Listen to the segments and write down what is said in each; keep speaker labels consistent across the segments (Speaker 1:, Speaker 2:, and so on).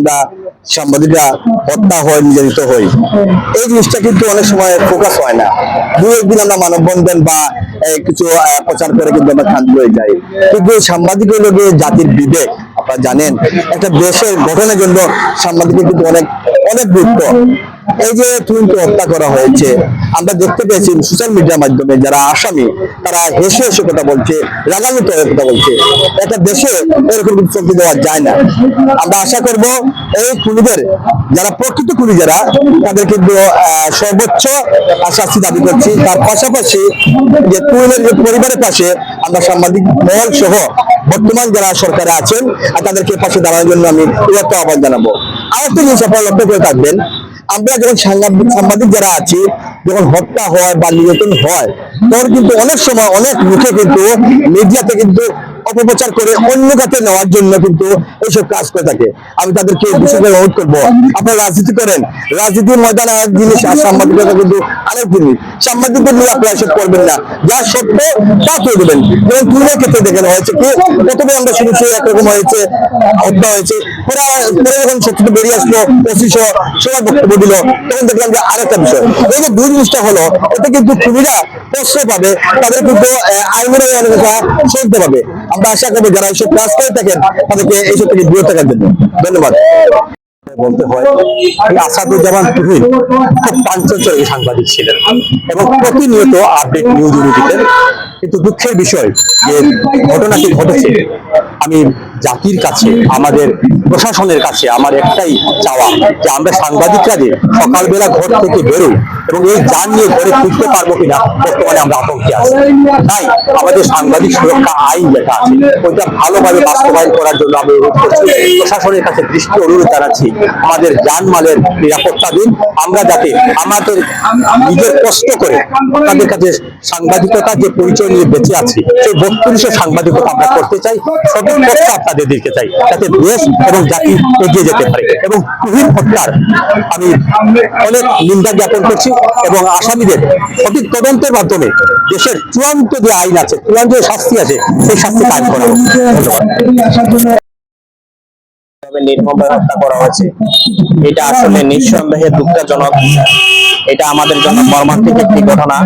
Speaker 1: আমরা হত্যা হই, এই জিনিসটা কিন্তু অনেক সময় হয় না। একদিন আমরা মানববন্ধন বা কিছু করে কিন্তু আমরা হয়ে যাই। কিন্তু সাংবাদিক হলো জাতির বিবেক আপনারা জানেন, একটা দেশের গঠনের জন্য সাংবাদিকের কিন্তু অনেক অনেক গুরুত্ব। এই যে তুহিনকে হত্যা করা হয়েছে, আমরা দেখতে পেয়েছি সোশ্যাল মিডিয়ার মাধ্যমে যারা আসামি, তারা হেসে হেসে কথা বলছে, রাগান্বিত হয়ে কথা বলছে। একটা দেশে এরকম চলতে দেওয়া যায় না। আমরা আশা করব এই খুনিদের, যারা প্রকৃত খুনি যারা তাদের কিন্তু সর্বোচ্চ শাস্তি দাবি করছি। তার পাশাপাশি যে তুহিনের যে পরিবারের পাশে আমরা সাংবাদিক মহল সহ বর্তমান যারা সরকারে আছেন আর তাদেরকে পাশে দাঁড়ানোর জন্য আমি একটা আহ্বান জানাব। আরেকটা জিনিস আপনারা লক্ষ্য করে থাকবেন, আমরা যখন সাংবাদিক সাংবাদিক যারা আছি, যখন হত্যা হয় বা নির্যাতন হয়, তখন কিন্তু অনেক সময় অনেক মুখে কিন্তু মিডিয়াতে কিন্তু অপপ্রচার করে অন্য কাছে নেওয়ার জন্য কিন্তু এইসব কাজ করে থাকে। আমি তাদেরকে বিশেষ করে অনুরোধ করব। আপনারা রাজনীতি করেন। রাজনীতির ময়দানে এক জিনিস, আর সাংবাদিকতা কিন্তু আরেক জিনিস। সাংবাদিকদের নিয়ে আপনারা এসব করবেন না। যা সত্য, তা তুলে দেবেন। যেমন তুলের ক্ষেত্রে দেখেন, হয়েছে কি? প্রথমে আমরা শুনেছি একরকম হয়েছে, হত্যা হয়েছে। পরে পরে যখন সত্যি বেরিয়ে আসলো সহ সবার বক্তব্য দিল, তখন দেখলাম যে আরেকটা বিষয়। এই যে দুই জিনিসটা হলো এতে কিন্তু খুনিরা প্রশ্রয় পাবে, তাদের কিন্তু আইনের অনেক শুনতে পাবে। আমরা আশা করব যারা এইসব ক্লাস করে থাকেন, তাদেরকে এইসব থেকে দূরে থাকার জন্য। ধন্যবাদ। বলতে হয় খুব সাংবাদিক ছিলেন এবং প্রতিনিয়ত আপডেট নিউজ কিন্তু দুঃখের বিষয় যে ঘটনাটি ঘটেছে, আমি জাতির কাছে, আমাদের প্রশাসনের কাছে আমার একটাই চাওয়া যে আমরা সাংবাদিকরা যে সকালবেলা ঘর থেকে বেরোই এবং এই যান নিয়ে ঘরে ফিরতে পারব কিনা, বর্তমানে আমরা আতঙ্কে আছি। তাই আমাদের সাংবাদিক সুরক্ষা আইন যেটা আছে। ওইটা ভালোভাবে বাস্তবায়ন করার জন্য আমি অনুরোধ করছি। প্রশাসনের কাছে দৃষ্টি অনুরোধ জানাচ্ছি, আমাদের জানমালের নিরাপত্তা দিন। আমরা যাতে আমাদের নিজের কষ্ট করে তাদের কাছে সাংবাদিকতা যে পরিচয় নিয়ে বেঁচে আছি, সেই বত্রিশে সাংবাদিকতা আমরা করতে চাই। সঠিক আপনাদের দিতে চাই, যাতে দেশ এবং জাতি এগিয়ে যেতে পারে। এবং তুহিন হত্যার আমি অনেক নিন্দা জ্ঞাপন করছি এবং আসামিদের সঠিক তদন্তের মাধ্যমে দেশের চূড়ান্ত যে আইন আছে, চূড়ান্ত যে শাস্তি আছে, সেই শাস্তি কাজ করা। ধন্যবাদ।
Speaker 2: নির্মমভাবে হত্যা করা হয়েছে এটা আসলে নিঃসন্দেহে দুঃখজনক। এটা আমাদের জন্য মর্মান্তিক একটি ঘটনা।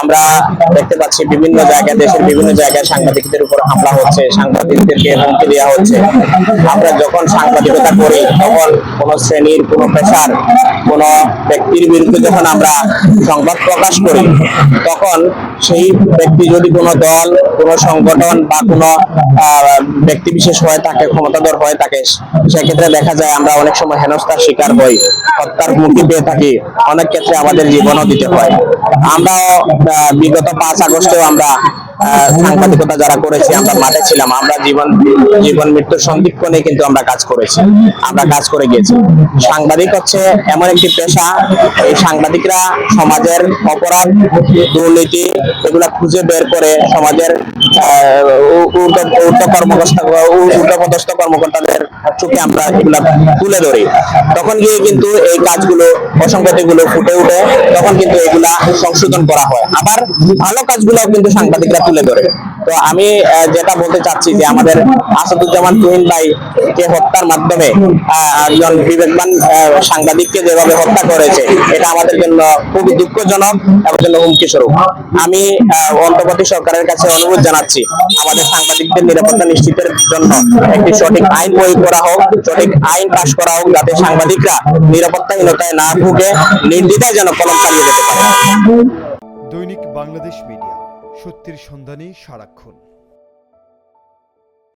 Speaker 2: আমরা দেখতে পাচ্ছি বিভিন্ন জায়গায়, দেশের বিভিন্ন জায়গায় সাংবাদিকদের উপর হামলা হচ্ছে, সাংবাদিকদেরকে হুমকি দেওয়া হচ্ছে। আমরা যখন সাংবাদিকতা করি, তখন কোন শ্রেণির, কোন পেশার, কোন ব্যক্তির বিরুদ্ধে যখন আমরা সংবাদ প্রকাশ করি, তখন সেই ব্যক্তি যদি কোনো দল, কোনো সংগঠন বা কোনো ব্যক্তি বিশেষ হয়, তাকে ক্ষমতাধর হয়, তাকে সেক্ষেত্রে দেখা যায় আমরা অনেক সময় হেনস্থার শিকার হই, হত্যার মুখী পেয়ে থাকি। অনেক ক্ষেত্রে আমাদের জীবনও দিতে হয়। আমরা বিগত পাঁচ আগস্টেও আমরা সাংবাদিকতা যারা করেছি, আমরা মাঠে ছিলাম, আমরা জীবন জীবন, মৃত্যুর সন্ধিক্ষণে কিন্তু আমরা কাজ করেছি, আমরা কাজ করে গিয়েছি। সাংবাদিক হচ্ছে এমন একটি পেশা, এই সাংবাদিকরা সমাজের অপরাধ, দুর্নীতি, এগুলা খুঁজে বের করে সমাজের আমরা তুলে ধরি। তখন গিয়ে কিন্তু এই কাজগুলো ফুটে উঠে, তখন কিন্তু এগুলা সংশোধন করা হয়। আবার ভালো কাজগুলো কিন্তু সাংবাদিকরা তুলে ধরে। তো আমি যেটা বলতে চাচ্ছি যে আমাদের আসাদুজ্জামান তুহিন ভাই কে হত্যার মাধ্যমে একজন বিবেকবান সাংবাদিককে যেভাবে হত্যা করেছে, এটা আমাদের জন্য খুবই দুঃখজনক এবং জন্য হুমকি স্বরূপ। আমি অন্তর্বর্তী সরকারের কাছে অনুরোধ জানাচ্ছি। আমাদের সাংবাদিকদের নিরাপত্তা নিশ্চিতের জন্য একটি সঠিক আইন প্রয়োগ করা হোক সঠিক আইন পাশ করা হোক যাতে সাংবাদিকরা নিরাপত্তাহীনতায় না ভুগে নির্দ্বিধায় যেন কলম চালিয়ে যেতে পারে।
Speaker 3: দৈনিক বাংলাদেশ মিডিয়া সত্যের সন্ধানে সারাক্ষণ।